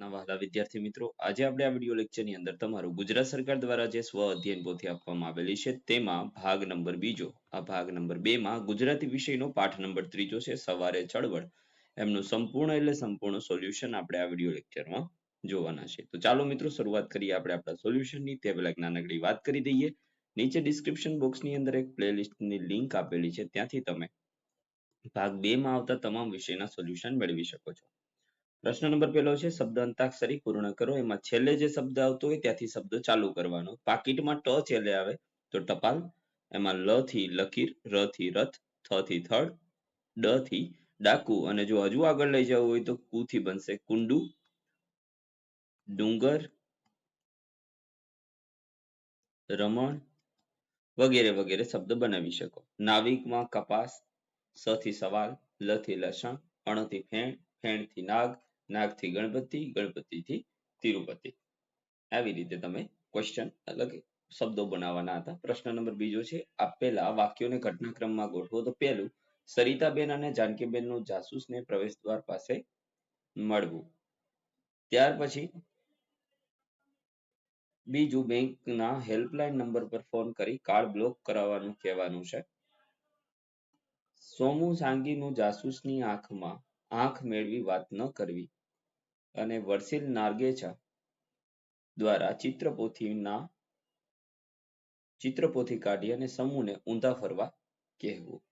ના વહાલા વિદ્યાર્થી મિત્રો, આજે આપણે આ વિડિયો લેક્ચરની અંદર તમારું ગુજરાત સરકાર દ્વારા જે સ્વ અધ્યયન પોથી આપવામાં આવેલી છે, તેમાં ભાગ નંબર બીજો, આ ભાગ નંબર બે માં ગુજરાતી વિષયનો પાઠ નંબર ત્રીજો છે, સવારે ચળવળ. એમનું સંપૂર્ણ એટલે સંપૂર્ણ સોલ્યુશન આપણે આ વિડિયો લેક્ચરમાં જોવાના છે. તો ચાલો મિત્રો, શરૂઆત કરીએ આપણે આપણા સોલ્યુશનની. તે પહેલા નાનકડી વાત કરી દઈએ. નીચે ડિસ્ક્રિપ્શન બોક્સની અંદર એક પ્લેલિસ્ટની લિંક આપેલી છે. ત્યાંથી તમે ભાગ બે માં આવતા તમામ વિષયના સોલ્યુશન મેળવી શકો છો. પ્રશ્ન નંબર પહેલો છે, શબ્દ અંતાક્ષરી પૂર્ણ કરો. એમાં છેલ્લે જે શબ્દ આવતો હોય ત્યાંથી શબ્દ ચાલુ કરવાનો. પાકીટમાં ટ છેલ્લે આવે તો ટપાલ. એમાં લ થી લકીર, ર થી રથ, થ થી થડ, ડ થી ડાકુ. અને જો હજુ આગળ લઈ જવું હોય તો કુ થી બનશે? કુંડુ, ડુંગર, રમણ વગેરે વગેરે શબ્દ બનાવી શકો. નાવિકમાં કપાસ, સ થી સવાલ, લ થી લસણ, અણથી ફેણ ફેણથી નાગ નાગથી ગણપતિ ગણપતિ થી તિરુપતિ. આવી રીતે તમે ક્વેશ્ચન અલગ શબ્દો બનાવવાના હતા. પ્રશ્ન નંબર બીજો છે આપેલા વાક્યોને ઘટનાક્રમમાં ગોઠવો. તો પહેલું, સરિતાબેન અને જાનકીબેનનું જાસૂસને પ્રવેશ દ્વાર પાસે મળવું. ત્યાર પછી બીજું બેંકના helpline નંબર પર ફોન કરી કાર્ડ બ્લોક કરાવવાનું કહેવાનું છે. સોમુ સાંગીનું જાસૂસની આંખમાં આંખ મેળવી વાત ન કરવી. અને વર્ષિલ નાર્ગેચા દ્વારા ચિત્રપોથીના, ચિત્રપોથી કાઢી અને સમૂહને ઊંધા ફરવા કહેવું.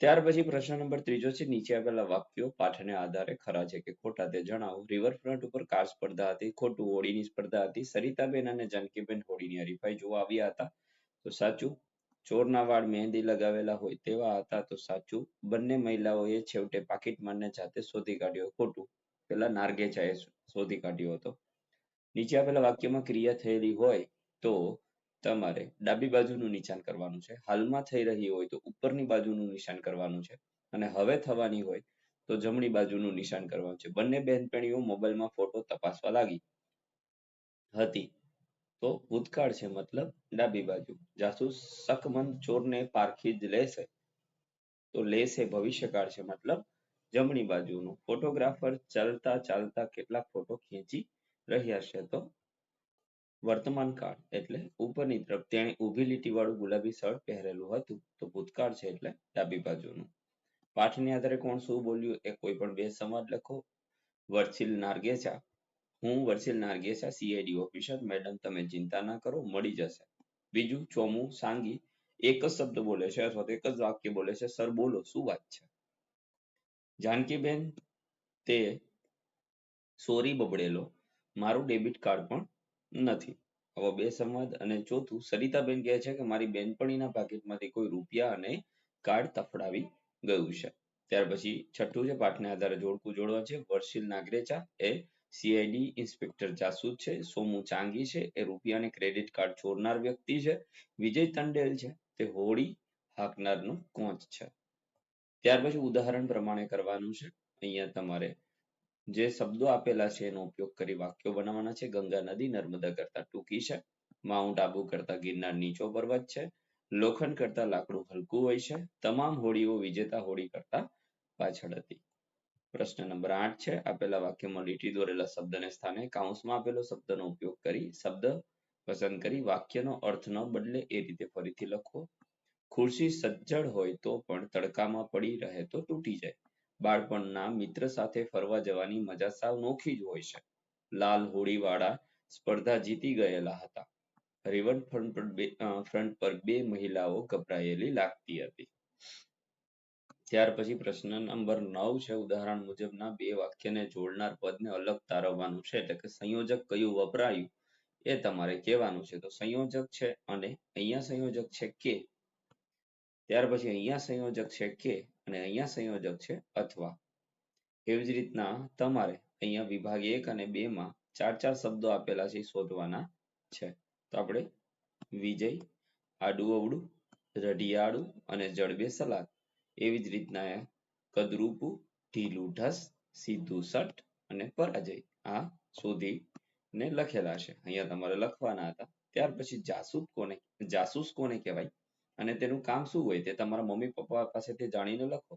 ત્યાર પછી પ્રશ્ન નંબર ત્રીજો છે, નીચે આપેલા વાક્યો પાઠને આધારે ખરા છે કે ખોટા તે જણાવો. રિવરફ્રન્ટ ઉપર કાર સ્પર્ધા હતી, ખોટું હોળીની સ્પર્ધા હતી. સરિતાબેન અને જાનકીબેન હોળીની હરીફાઈ જોવા આવ્યા હતા. તો સાચું? ચોરના વાળ મહેંદી લગાવેલા હોય તેવા હતા. તો સાચું? બંને મહિલાઓએ છેવટે પાકીટમારને જાતે શોધી કાઢ્યો. ખોટું? પેલા નાર્ગેચાએ શોધી કાઢ્યો હતો. નીચે આપેલા વાક્યમાં ક્રિયા થયેલી હોય તો તમારે ડાબી બાજુનું નિશાન કરવાનું છે. હાલમાં થઈ રહી હોય તો ઉપરની બાજુનું નિશાન કરવાનું છે. અને હવે થવાની હોય તો જમણી બાજુનું નિશાન કરવાનું છે. બંને બહેનપણીઓ મોબાઈલમાં ફોટો તપાસવા લાગી હતી. તો ભૂતકાળ છે મતલબ ડાબી બાજુ. જાસૂસ શકમંદ ચોરને પારખી જ લેશે. તો લેશે ભવિષ્યકાળ છે મતલબ જમણી બાજુનું ફોટોગ્રાફર ચાલતા ચાલતા કેટલાક ફોટો ખેંચી રહ્યા છે તો વર્તમાન કાળ એટલે ઉપરની તરફ તેણે ઊભી લીટી વાળું ગુલાબી શર્ટ પહેરેલું હતું તો ભૂતકાળ છે એટલે ડાબી બાજુનું. પાઠની આધારે કોણ શું બોલ્યું એ કોઈ પણ બે સમાજ લખો. વર્ચિલ નાર્ગેસા. હું વર્ચિલ નાર્ગેસા સીઆઈડી ઓફિસર. મેડમ, તમે ચિંતા ના કરો, મળી જશે. બીજું, ચોમું સાંગી. એક જ શબ્દ બોલે છે અથવા તો એક જ વાક્ય બોલે છે. સર, બોલો, શું વાત છે? જાનકીબેન તે સોરી બબડેલો, મારું ડેબિટ કાર્ડ પણ નથી. હવે બે સંવાદ અને ચોથું, સરિતાબેન કહે છે કે મારી બેનપણીના પાકીટમાંથી કોઈ રૂપિયા અને કાર્ડ તફડાવી ગયું છે. ત્યાર પછી છઠ્ઠું છે, પાઠને આધારે જોડકું જોડવા છે. વર્ષિલ નાગરેચા એ સીઆઈડી ઇન્સ્પેક્ટર જાસૂદ છે. સોમુ ચાંગી છે. એ રૂપિયાને ક્રેડિટ કાર્ડ ચોરનાર વ્યક્તિ છે. વિજય તંડેલ છે. તે હોળી હાંકનારનું કોચ છે. ત્યાર પછી ઉદાહરણ પ્રમાણે કરવાનું છે. અહીંયા તમારે જે શબ્દો આપેલા છે એનો ઉપયોગ કરી વાક્યો બનાવવાના છે. ગંગા નદી નર્મદા કરતા ટૂંકી છે. માઉન્ટ આબુ કરતા ગિરનાર નીચો પર્વત છે. લોખંડ કરતા લાકડું હલકું હોય છે. તમામ હોડીઓ વિજેતા હોડી કરતા પાછળ હતી. પ્રશ્ન નંબર આઠ છે. આપેલા વાક્યમાં લીટી દોરેલા શબ્દને સ્થાને કાઉન્સમાં આપેલો શબ્દનો ઉપયોગ કરી શબ્દ પસંદ કરી વાક્યનો અર્થ ન બદલે એ રીતે ફરીથી લખો. ખુરશી સજ્જડ હોય તો પણ તડકામાં પડી રહે તો તૂટી જાય. બાળપણના મિત્ર સાથે ફરવા જવાની મજા સાવ નોખી જ હોય છે. લાલ હોળી વાળા સ્પર્ધા જીતી ગયેલા હતા. બે ફ્રન્ટ પર બે મહિલાઓ ગભરાયેલી લાગતી હતી. ત્યાર પછી પ્રશ્ન નંબર નવ છે. ઉદાહરણ મુજબના બે વાક્યને જોડનાર પદને અલગ તારવવાનું છે. એટલે કે સંયોજક કયું વપરાયું? એ તમારે કહેવાનું છે. તો સંયોજક છે અને અહીંયા સંયોજક છે કે ત્યાર પછી અહીંયા સંયોજક છે કે અને અહીંયા સંયોજક છે અથવા. એવી જ રીતના તમારે અહીંયા વિભાગ એક અને બે માં ચાર ચાર શબ્દો આપેલા છે શોધવાના છે. તો આપણે વિજય, આડું અવડું રઢિયાળું અને જડબે સલાદ. એવી જ રીતના કદરૂપું, ઢીલું ઢસ, સીધું સટ અને પરાજય. આ શોધી ને લખેલા છે. અહીંયા તમારે લખવાના હતા. ત્યાર પછી જાસૂસ કોને જાસૂસ કોને કહેવાય? અને તેનું કામ શું હોય તે તમારા મમ્મી પપ્પા પાસેથી જાણીને લખો.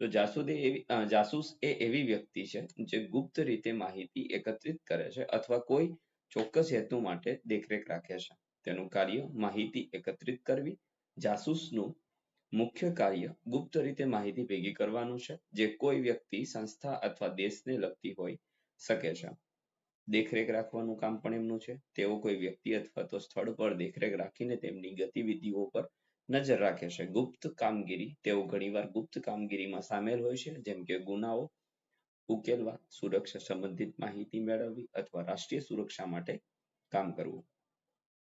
તો જાસૂદ એવી જાસૂસ એ એવી વ્યક્તિ છે જે ગુપ્ત રીતે માહિતી એકત્રિત કરે છે અથવા કોઈ ચોક્કસ હેતુ માટે દેખરેખ રાખે છે. તેનું કાર્ય માહિતી એકત્રિત કરવી. જાસૂસનું મુખ્ય કાર્ય ગુપ્ત રીતે માહિતી ભેગી કરવાનું છે. જે કોઈ વ્યક્તિ, સંસ્થા અથવા દેશને લગતી હોય શકે છે. દેખરેખ રાખવાનું કામ પણ એમનું છે. તેઓ કોઈ વ્યક્તિ અથવા તો સ્થળ પર દેખરેખ રાખીને તેમની ગતિવિધિઓ પર નજર રાખે છે. ગુપ્ત કામગીરી, તેઓ ઘણીવાર ગુપ્ત કામગીરીમાં સામેલ હોય છે, જેમ કે ગુનાઓ, ઉકેલવા, સુરક્ષા સંબંધિત માહિતી મેળવવી અથવા રાષ્ટ્રીય સુરક્ષા માટે કામ કરવું.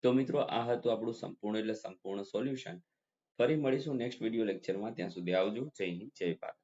તો મિત્રો, આ હતું આપણું સંપૂર્ણ એટલે સંપૂર્ણ સોલ્યુશન ફરી મળીશું નેક્સ્ટ વીડિયો લેક્ચરમાં ત્યાં સુધી આવજો. જય હિન્દ, જય ભારત.